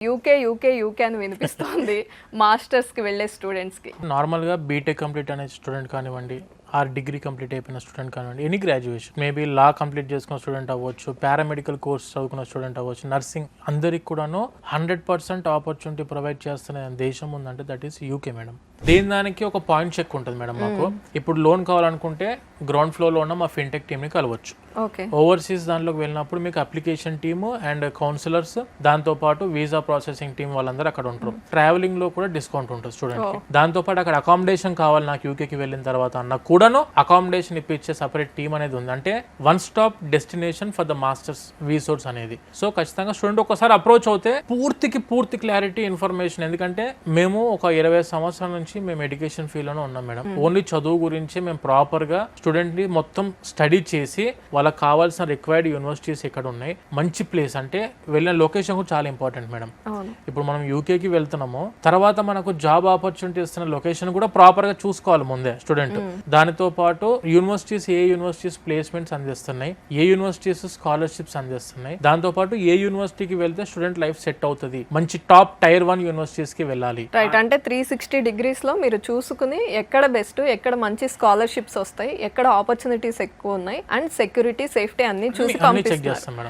UK UK UK అని వినిపిస్తోంది. మాస్టర్స్కి వెళ్ళే స్టూడెంట్స్కి నార్మల్గా బీటెక్ కంప్లీట్ అనే స్టూడెంట్ కానివ్వండి ఆర్ డిగ్రీ కంప్లీట్ అయిపోయిన స్టూడెంట్ కానివ్వండి any graduation maybe law complete చేసుకున్న స్టూడెంట్ అవ్వచ్చు పారామెడికల్ కోర్స్ చదువుకున్న స్టూడెంట్ అవ్వచ్చు నర్సింగ్ అందరికి కూడాను హండ్రెడ్ పర్సెంట్ ఆపర్చునిటీ ప్రొవైడ్ చేస్తున్న దేశం ఉందంటే దట్ ఈస్ యూకే మేడం. దేని దానికి ఒక పాయింట్ చెక్ ఉంటుంది మేడం మాకు. ఇప్పుడు లోన్ కావాలనుకుంటే గ్రౌండ్ ఫ్లోర్లో ఉన్న మా ఫిన్టెక్ టీమ్ని కలవచ్చు. ఓకే. ఓవర్సీస్ దానిలోకి వెళ్ళినప్పుడు మీకు అప్లికేషన్ టీము అండ్ కౌన్సిలర్స్ దాంతో పాటు వీసా ప్రాసెసింగ్ టీం వాళ్ళందరూ అక్కడ ఉంటారు. ట్రావెలింగ్లో కూడా డిస్కౌంట్ ఉంటుంది స్టూడెంట్ దాంతో పాటు అక్కడ అకామిడేషన్ కావాలి నాకు యూకేకి వెళ్ళిన తర్వాత అన్న కూడాను అకామిడేషన్ ఇప్పించే సపరేట్ టీం అనేది ఉంది. అంటే one stop destination for the masters వీసోర్స్ అనేది. సో ఖచ్చితంగా స్టూడెంట్ ఒకసారి అప్రోచ్ అవుతే పూర్తికి పూర్తి క్లారిటీ ఇన్ఫర్మేషన్ ఎందుకంటే మేము ఒక ఇరవై సంవత్సరాల నుంచి మేము ఎడ్యుకేషన్ ఫీల్డ్లోనే ఉన్నాం మేడం. ఓన్లీ చదువు గురించి మేము ప్రాపర్గా స్టూడెంట్ని మొత్తం స్టడీ చేసి వాళ్ళకి కావాల్సిన రిక్వైర్డ్ యూనివర్సిటీస్ ఎక్కడ ఉన్నాయి మంచి ప్లేస్ అంటే వెళ్ళిన లొకేషన్ కూడా చాలా ఇంపార్టెంట్ మేడం. ఇప్పుడు మనం యూకేకి వెళ్తున్నాము తర్వాత మనకు జాబ్ ఆపర్చునిటీ ఇస్తున్న లొకేషన్ కూడా ప్రాపర్గా చూసుకోవాలి ముందే స్టూడెంట్ దానితో పాటు యూనివర్సిటీస్ ఏ యూనివర్సిటీస్ ప్లేస్మెంట్స్ అందిస్తున్నాయి ఏ యూనివర్సిటీస్ స్కాలర్షిప్స్ అందిస్తున్నాయి దాంతో పాటు ఏ యూనివర్సిటీకి వెళ్తే స్టూడెంట్ లైఫ్ సెట్ అవుతుంది. మంచి టాప్ టైర్ వన్ యూనివర్సిటీస్కి వెళ్ళాలి. రైట్ అంటే త్రీ సిక్స్టీ డిగ్రీస్లో మీరు చూసుకుని ఎక్కడ బెస్ట్ ఎక్కడ మంచి స్కాలర్షిప్స్ వస్తాయి ఎక్కడ ఆపర్చునిటీస్ ఎక్కువ ఉన్నాయి అండ్ సెక్యూరిటీ సేఫ్టీ అన్ని చూసి చెక్ చేస్తాం మేడం.